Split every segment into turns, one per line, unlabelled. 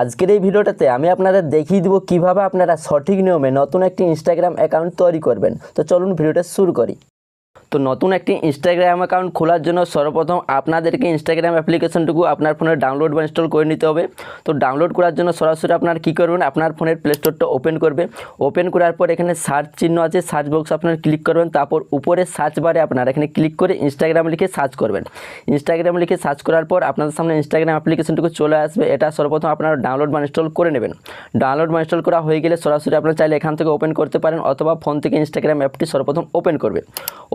আজকের এই ভিডিওটাতে আমি আপনাদের দেখিয়ে দিব কীভাবে আপনারা সঠিক নিয়মে নতুন একটি ইনস্টাগ্রাম অ্যাকাউন্ট তৈরি করবেন। তো চলুন ভিডিওটা শুরু করি। তো নতুন একটি ইনস্টাগ্রাম অ্যাকাউন্ট খোলার জন্য সর্বপ্রথম আপনাদেরকে ইনস্টাগ্রাম অ্যাপ্লিকেশনটুকু আপনার ফোনে ডাউনলোড বা ইনস্টল করে নিতে হবে। তো ডাউনলোড করার জন্য সরাসরি আপনার কী করবেন? আপনার ফোনের প্লে স্টোরটা ওপেন করবে। ওপেন করার পর এখানে সার্চ চিহ্ন আছে সার্চ বক্স আপনার ক্লিক করবেন। তারপর উপরে সার্চ বারে আপনার এখানে ক্লিক করে ইনস্টাগ্রাম লিখে সার্চ করবেন। ইনস্টাগ্রাম লিখে সার্চ করার পর আপনাদের সামনে ইনস্টাগ্রাম অ্যাপ্লিকেশনটুকু চলে আসবে। এটা সর্বপ্রথম আপনারা ডাউনলোড বা ইনস্টল করে নেবেন। ডাউনলোড বা ইনস্টল করা হয়ে গেলে সরাসরি আপনারা চাইলে এখান থেকে ওপেন করতে পারেন অথবা ফোন থেকে ইনস্টাগ্রাম অ্যাপটি সর্বপ্রথম ওপেন করবে।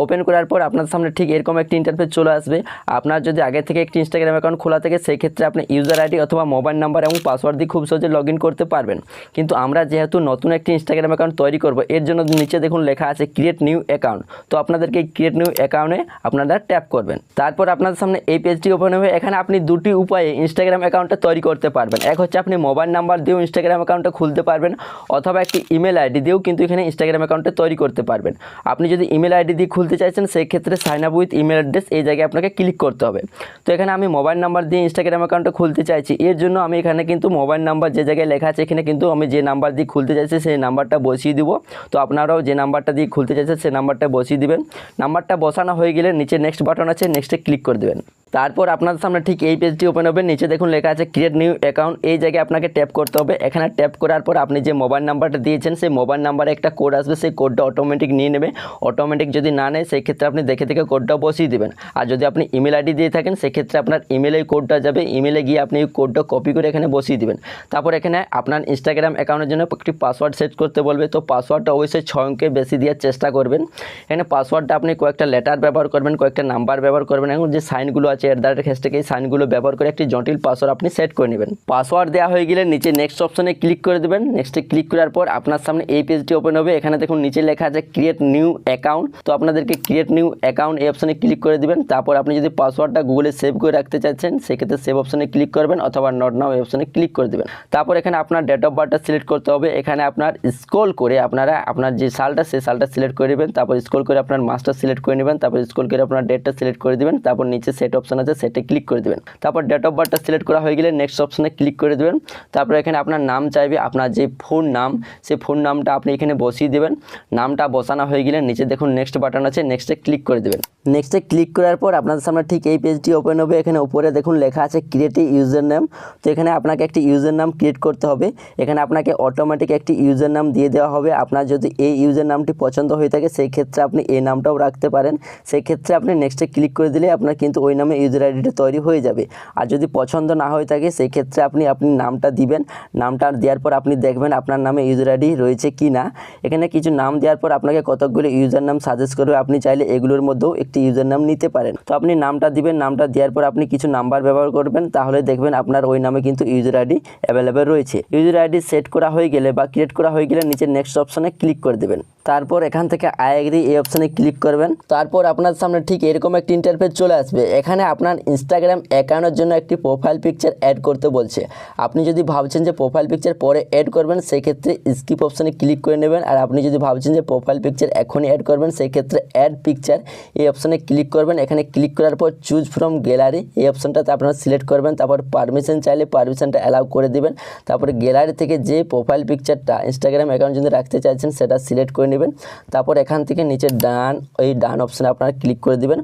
ওপেন করার পর আপনার সামনে ঠিক এরকম একটি ইন্টারফেস চলে আসবে। আপনার যদি আগে থেকে একটি ইনস্টাগ্রাম অ্যাকাউন্ট খোলা থাকে সেই ক্ষেত্রে আপনি ইউজার আইডি অথবা মোবাইল নাম্বার এবং পাসওয়ার্ড দিয়ে খুব সহজে লগ করতে পারবেন। কিন্তু আমরা যেহেতু নতুন একটি ইনস্টাগ্রাম অ্যাকাউন্ট তৈরি করব, এর জন্য নিচে দেখুন লেখা আছে ক্রিয়েট নিউ অ্যাকাউন্ট তো আপনাদেরকে ক্রিয়েট নিউ অ্যাকাউন্টে আপনারা ট্যাপ করবেন। তারপর আপনাদের সামনে এই পেজটি ওপেন হবে। এখানে আপনি দুটি উপায়ে ইনস্টাগ্রাম অ্যাকাউন্টটা তৈরি করতে পারবেন। এক হচ্ছে আপনি মোবাইল নাম্বার দিয়েও ইনস্টাগ্রাম অ্যাকাউন্টটা খুলতে পারবেন, অথবা একটি ইমেল আইডি দিয়েও কিন্তু এখানে ইনস্টাগ্রাম অ্যাকাউন্টটা তৈরি করতে পারবেন। আপনি যদি ইমেল আইডি দিয়ে খুলতে চাইছেন সেই ক্ষেত্রে sign up with email address এই জায়গায় আপনাকে ক্লিক করতে হবে। তো এখানে আমি মোবাইল নাম্বার দিয়ে ইনস্টাগ্রাম অ্যাকাউন্টটা খুলতে চাইছি। এর জন্য আমি এখানে কিন্তু মোবাইল নাম্বার যে জায়গায় লেখা আছে, এখানে কিন্তু আমি যে নাম্বার দিয়ে খুলতে চাইছি, সেই নাম্বারটা বসিয়ে দিব। তো আপনারাও যে নাম্বারটা দিয়ে খুলতে চাইছেন, সেই নাম্বারটা বসিয়ে দিবেন। নাম্বারটা বসানো হয়ে গেলে নিচে নেক্সট বাটন আছে নেক্সটে ক্লিক করে দেবেন। তারপর আপনাদের সামনে ঠিক এই পেজটি ওপেন হবে। নিচে দেখুন লেখা আছে ক্রিয়েট নিউ অ্যাকাউন্ট এই জায়গায় আপনাকে ট্যাপ করতে হবে। এখানে ট্যাপ করার পর আপনি যে মোবাইল নাম্বারটা দিয়েছেন, সেই মোবাইল নাম্বারে একটা কোড আসবে। সেই কোডটা অটোমেটিক নিয়ে নেবে। অটোমেটিক যদি না নেয় ক্ষেত্রে আপনি দেখে দেখে কোডটা বসিয়ে দেবেন। আর যদি আপনি ইমেল আইডি দিয়ে থাকেন, সেক্ষেত্রে আপনার ইমেলে কোডটা যাবে। ইমেলে গিয়ে আপনি কোডটা কপি করে এখানে বসিয়ে দেবেন। তারপর এখানে আপনার ইনস্টাগ্রাম অ্যাকাউন্টের জন্য একটি পাসওয়ার্ড সেট করতে বলবে। তো পাসওয়ার্ডটা অবশ্যই ছয় অঙ্কের বেশি দেওয়ার চেষ্টা করবেন। এখানে পাসওয়ার্ডটা আপনি কয়েকটা লেটার ব্যবহার করবেন, কয়েকটা নাম্বার ব্যবহার করবেন। এবং যে সাইনগুলো আছে এর দ্বারা ক্ষেত্রে এই সাইনগুলো ব্যবহার করে একটি জটিল পাসওয়ার্ড আপনি সেট করে নেবেন। পাসওয়ার্ড দেওয়া হয়ে গেলে নিচে নেক্সট অপশনে ক্লিক করে দেবেন। নেক্সটে ক্লিক করার পর আপনার সামনে এই পেজটি ওপেন হবে। এখানে দেখুন, নিচে লেখা আছে ক্রিয়েট নিউ অ্যাকাউন্ট তো আপনাদেরকে ক্রিয়েট নিউ অ্যাকাউন্ট এই অপশনে ক্লিক করে দিবেন। তারপর আপনি যদি পাসওয়ার্ডটা গুগলে সেভ করে রাখতে চাচ্ছেন, সেক্ষেত্রে সেভ অপশনে ক্লিক করবেন অথবা নট নাও এই অপশানে ক্লিক করে দেবেন। তারপর এখানে আপনার ডেট অফ বার্থটা সিলেক্ট করতে হবে। এখানে আপনার স্ক্রল করে আপনারা আপনার যে সালটা সেই সালটা সিলেক্ট করে নেবেন। তারপর স্ক্রল করে আপনার মাসটা সিলেক্ট করে নেবেন। তারপর স্ক্রল করে আপনার ডেটটা সিলেক্ট করে দেবেন। তারপর নিচে সেট অপশন আছে সেটে ক্লিক করে দেবেন। তারপর ডেট অফ বার্থটা সিলেক্ট করা হয়ে গেলে নেক্সট অপশানে ক্লিক করে দেবেন। তারপর এখানে আপনার নাম চাইবে, আপনার যে ফোন নাম সেই ফোন নামটা আপনি এখানে বসিয়ে দেবেন। নামটা বসানো হয়ে গেলে নিচে দেখুন নেক্সট বাটন আছে। নেক্সটে ক্লিক করে দেবেন। নেক্সটে ক্লিক করার পর আপনাদের সামনে ঠিক এই পেজটি ওপেন হবে। এখানে উপরে দেখুন লেখা আছে ক্রিয়েট ইউজার নাম তো এখানে আপনাকে একটি ইউজার নাম ক্রিয়েট করতে হবে। এখানে আপনাকে অটোমেটিক একটি ইউজার নাম দিয়ে দেওয়া হবে। আপনার যদি এই ইউজার নামটি পছন্দ হয়ে থাকে সেই ক্ষেত্রে আপনি এই নামটাও রাখতে পারেন। সেই ক্ষেত্রে আপনি নেক্সটে ক্লিক করে দিলে আপনার কিন্তু ওই নামে ইউজার আইডিটা তৈরি হয়ে যাবে। আর যদি পছন্দ না হয়ে থাকে সেই ক্ষেত্রে আপনি আপনি নামটা দিবেন। নামটা দেওয়ার পর আপনি দেখবেন আপনার নামে ইউজার আইডি রয়েছে কি না এখানে কিছু নাম দেওয়ার পর আপনাকে কতকগুলো ইউজার নাম সাজেস্ট করবে আপনি চাইলে এগুলোর মধ্যেও একটি ইউজার নাম নিতে পারেন। তো আপনি নামটা দিবেন, নামটা দেওয়ার পর আপনি কিছু নাম্বার ব্যবহার করবেন, তাহলে দেখবেন আপনার ওই নামে কিন্তু ইউজার আইডি অ্যাভেলেবেল রয়েছে। ইউজার আইডি সেট করা হয়ে গেলে বা ক্রিয়েট করা হয়ে গেলে নিচে নেক্সট অপশনে ক্লিক করে দেবেন। তারপর এখান থেকে আই এগ্রি এই অপশানে ক্লিক করবেন। তারপর আপনার সামনে ঠিক এরকম একটি ইন্টারফেস চলে আসবে। এখানে আপনার ইনস্টাগ্রাম অ্যাকাউন্টের জন্য একটি প্রোফাইল পিকচার অ্যাড করতে বলছে। আপনি যদি ভাবছেন যে প্রোফাইল পিকচার পরে অ্যাড করবেন সেই ক্ষেত্রে স্কিপ অপশানে ক্লিক করে নেবেন। আর আপনি যদি ভাবছেন যে প্রোফাইল পিকচার এখনই অ্যাড করবেন সেই ক্ষেত্রে অ্যাড পিকচার এই অপশানে ক্লিক করবেন। এখানে ক্লিক করার পর চুজ ফ্রম গ্যালারি এই অপশানটাতে আপনারা সিলেক্ট করবেন। তারপর পারমিশন চাইলে পারমিশনটা অ্যালাউ করে দেবেন। তারপরে গ্যালারি থেকে যে প্রোফাইল পিকচারটা ইনস্টাগ্রাম অ্যাকাউন্ট যদি রাখতে চাইছেন, সেটা সিলেক্ট করে নেবেন। তারপর এখান থেকে নিচে ডান ওই ডান অপশানে আপনারা ক্লিক করে দেবেন।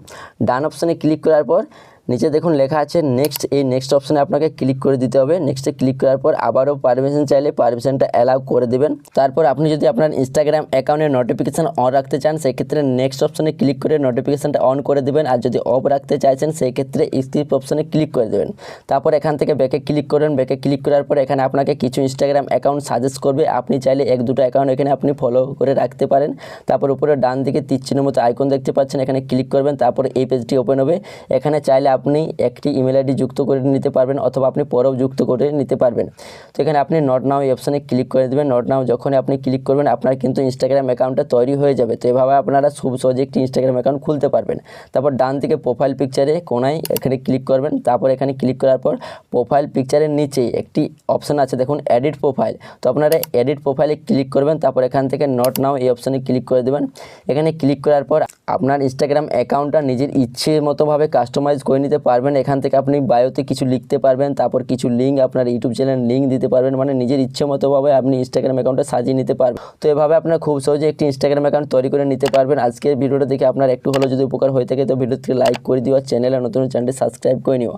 ডান অপশানে ক্লিক করার পর নিচে দেখুন লেখা আছে নেক্সট এই নেক্সট অপশানে আপনাকে ক্লিক করে দিতে হবে। নেক্সটে ক্লিক করার পর আবারও পারমিশন চাইলে পারমিশনটা অ্যালাউ করে দেবেন। তারপর আপনি যদি আপনার ইনস্টাগ্রাম অ্যাকাউন্টে নোটিফিকেশান অন রাখতে চান, সেক্ষেত্রে নেক্সট অপশানে ক্লিক করে নোটিফিকেশানটা অন করে দেবেন। আর যদি অফ রাখতে চাইছেন সেই ক্ষেত্রে স্কিপ অপশানে ক্লিক করে দেবেন। তারপর এখান থেকে ব্যাকে ক্লিক করবেন ব্যাকে ক্লিক করার পর এখানে আপনাকে কিছু ইনস্টাগ্রাম অ্যাকাউন্ট সাজেস্ট করবে। আপনি চাইলে এক, দুটো অ্যাকাউন্ট এখানে আপনি ফলো করে রাখতে পারেন। তারপর উপরে ডান দিকে তীর চিহ্নের মতো আইকন দেখতে পাচ্ছেন। এখানে ক্লিক করবেন। তারপর এই পেজটি ওপেন হবে। এখানে চাইলে আপনি একটি ইমেল আইডি যুক্ত করে নিতে পারবেন অথবা আপনি পরেও যুক্ত করে নিতে পারবেন। তো এখানে আপনি নট নাও এই অপশানে ক্লিক করে দেবেন। নট নাও যখনই আপনি ক্লিক করবেন, আপনার কিন্তু ইনস্টাগ্রাম অ্যাকাউন্টটা তৈরি হয়ে যাবে। তো এভাবে আপনারা খুব সহজে একটি ইনস্টাগ্রাম অ্যাকাউন্ট খুলতে পারবেন। তারপর ডান দিকে প্রোফাইল পিকচারে কোনায় এখানে ক্লিক করবেন। তারপর এখানে ক্লিক করার পর প্রোফাইল পিকচারের নিচে একটি অপশান আছে, দেখুন এডিট প্রোফাইল তো আপনারা এডিট প্রোফাইলে ক্লিক করবেন, তারপর এখান থেকে নট নাও এই অপশানে ক্লিক করে দেবেন। এখানে ক্লিক করার পর আপনার ইনস্টাগ্রাম অ্যাকাউন্টটা নিজের ইচ্ছে মতোভাবে কাস্টমাইজ করে নিতে পারবেন। এখান থেকে আপনি বায়োতে কিছু লিখতে পারবেন, তারপর কিছু লিঙ্ক আপনার ইউটিউব চ্যানেল লিঙ্ক দিতে পারবেন। মানে নিজের ইচ্ছে মতোভাবে আপনি ইনস্টাগ্রাম অ্যাকাউন্টটা সাজিয়ে নিতে পারবেন। তো এভাবে আপনার খুব সহজে একটি ইনস্টাগ্রাম অ্যাকাউন্ট তৈরি করে নিতে পারবেন। আজকের ভিডিওটা দেখে আপনার একটু হলেও যদি উপকার হয়ে থাকে, তো ভিডিওটিকে লাইক করে দিও চ্যানেলে নতুন চ্যানেলটি সাবস্ক্রাইব করে নিও।